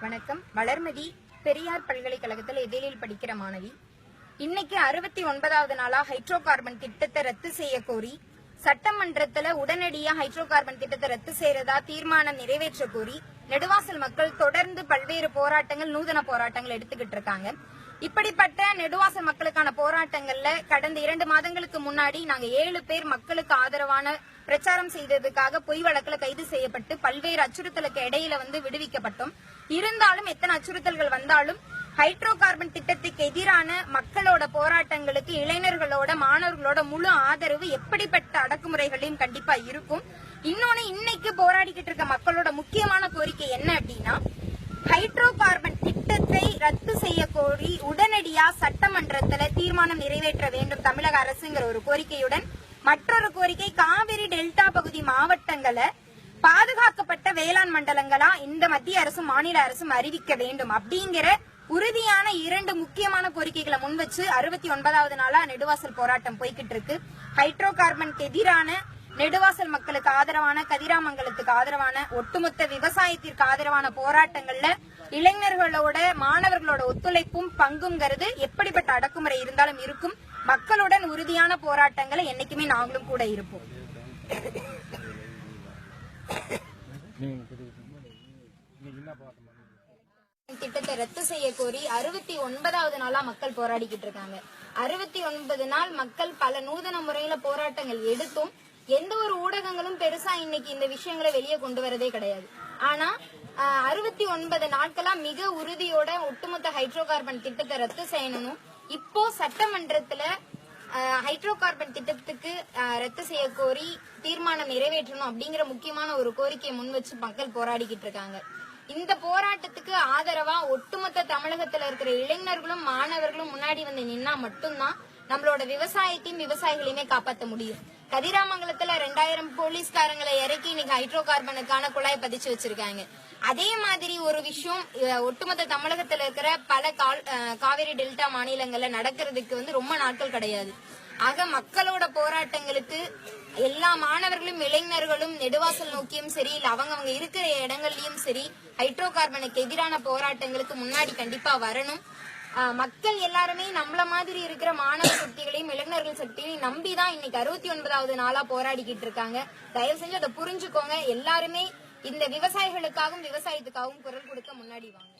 வணக்கம். வளர்மதி பெரியார் பல்கலைக்கழகத்தில் எதிரில் படிக்கிற மாணவி. இன்னைக்கு அறுபத்தி ஒன்பதாவது நாளா ஹைட்ரோ கார்பன் திட்டத்தை ரத்து செய்ய கோரி சட்டமன்றத்துல உடனடியா ஹைட்ரோ கார்பன் திட்டத்தை ரத்து செய்யறதா தீர்மானம் நிறைவேற்ற கோரி நெடுவாசல் மக்கள் தொடர்ந்து பல்வேறு போராட்டங்கள் நூதன போராட்டங்கள் எடுத்துக்கிட்டு இருக்காங்க. இப்படிப்பட்ட நெடுவாசல் மக்களுக்கான போராட்டங்கள்ல கடந்த இரண்டு மாதங்களுக்கு முன்னாடி நாங்க ஏழு பேர் மக்களுக்கு ஆதரவான பிரச்சாரம் செய்ததுக்காக பொய் வழக்குல கைது செய்யப்பட்டு பல்வேறு அச்சுறுத்தலுக்கு இடையில வந்து விடுவிக்கப்பட்டோம். இருந்தாலும் எத்தனை அச்சுறுத்தல்கள் வந்தாலும் ஹைட்ரோ கார்பன் திட்டத்துக்கு எதிரான மக்களோட போராட்டங்களுக்கு இளைஞர்களோட மாணவர்களோட முழு ஆதரவு எப்படிப்பட்ட அடக்குமுறைகளையும் கண்டிப்பா இருக்கும். இன்னொன்னு இன்னைக்கு போராடிக்கிட்டு இருக்க மக்களோட முக்கியமான கோரிக்கை என்ன அப்படின்னா ஹைட்ரோ கார்பன் திட்டத்தை ரத்து செய்ய கோரி உடனடியா சட்டமன்றத்துல தீர்மானம் நிறைவேற்ற வேண்டும் தமிழக அரசுங்கிற ஒரு கோரிக்கையுடன் மற்றொரு கோரிக்கை காவிரி டெல்டா பகுதி மாவட்டங்களை பாதுகாக்கப்பட்ட வேளாண் மண்டலங்களா இந்த மத்திய அரசும் மாநில அரசும் அறிவிக்க வேண்டும். அப்படிங்கிற உறுதியான இரண்டு முக்கியமான கோரிக்கைகளை முன்வச்சு அறுபத்தி ஒன்பதாவது நாளா நெடுவாசல் போராட்டம் போய்கிட்டு இருக்கு ஹைட்ரோ கார்பனுக்கு எதிரான நெடுவாசல் மக்களுக்கு ஆதரவான கதிராமங்கலத்துக்கு ஆதரவான ஒட்டுமொத்த விவசாயத்திற்கு ஆதரவான போராட்டங்கள்ல இளைஞர்களோட மாணவர்களோட ஒத்துழைப்பும் பங்குங்கிறது எப்படிப்பட்ட அடக்குமுறை இருந்தாலும் இருக்கும். மக்களுடன் உறுதியான போராட்டங்களை என்னைக்குமே நாங்களும் கூட இருப்போம். திட்டத்தை ரத்து செய்ய கோரி அறுபத்தி ஒன்பதாவது நாளா மக்கள் போராடிக்கிட்டு இருக்காங்க. அறுபத்தி ஒன்பது நாள் மக்கள் பல நூதன முறையில போராட்டங்கள் எடுத்தும் எந்த ஒரு ஊடகங்களும் பெருசா இன்னைக்கு இந்த விஷயங்களை வெளியே கொண்டு வரதே கிடையாது. ஆனா அறுபத்தி ஒன்பது நாட்களா மிக உறுதியோட ஒட்டுமொத்த ஹைட்ரோ கார்பன் திட்டத்தை ரத்து செய்யணும். இப்போ சட்டமன்றத்துல ஹைட்ரோ கார்பன் திட்டத்துக்கு ரத்து செய்ய கோரி தீர்மானம் நிறைவேற்றணும் அப்படிங்கிற முக்கியமான ஒரு கோரிக்கையை முன் வச்சு மக்கள் போராடிக்கிட்டு இருக்காங்க. இந்த போராட்டத்துக்கு ஆதரவா ஒட்டுமொத்த தமிழகத்துல இருக்கிற இளைஞர்களும் மாணவர்களும் முன்னாடி வந்து நின்னா மட்டும்தான் நம்மளோட விவசாயத்தையும் விவசாயிகளையுமே காப்பாற்ற முடியும். கதிராமங்கலத்துல ரெண்டாயிரம் போலீஸ்காரங்களை இறக்கி இன்னைக்கு ஹைட்ரோ கார்பனுக்கான குழாய் பதிச்சு வச்சிருக்காங்க. அதே மாதிரி ஒரு விஷயம் ஒட்டுமொத்த தமிழகத்துல இருக்கிற பல கால்- காவிரி டெல்டா மாநிலங்கள்ல நடக்கிறதுக்கு வந்து ரொம்ப நாட்கள் கிடையாது. ஆக மக்களோட போராட்டங்களுக்கு எல்லா மாணவர்களும் இளைஞர்களும் நெடுவாசல் நோக்கியும் சரி இல்ல அவங்க அவங்க இருக்கிற இடங்கள்லயும் சரி ஹைட்ரோ கார்பனுக்கு எதிரான போராட்டங்களுக்கு முன்னாடி கண்டிப்பா வரணும். மக்கள் எல்லாருமே நம்மள மாதிரி இருக்கிற மாணவ சக்திகளையும் இளைஞர்கள் சக்திகளையும் நம்பிதான் இன்னைக்கு அறுபத்தி ஒன்பதாவது நாளா போராடிக்கிட்டு இருக்காங்க. தயவு செஞ்சு அதை புரிஞ்சுக்கோங்க. எல்லாருமே இந்த விவசாயிகளுக்காகவும் விவசாயத்துக்காகவும் குரல் கொடுக்க முன்னாடி வாங்க.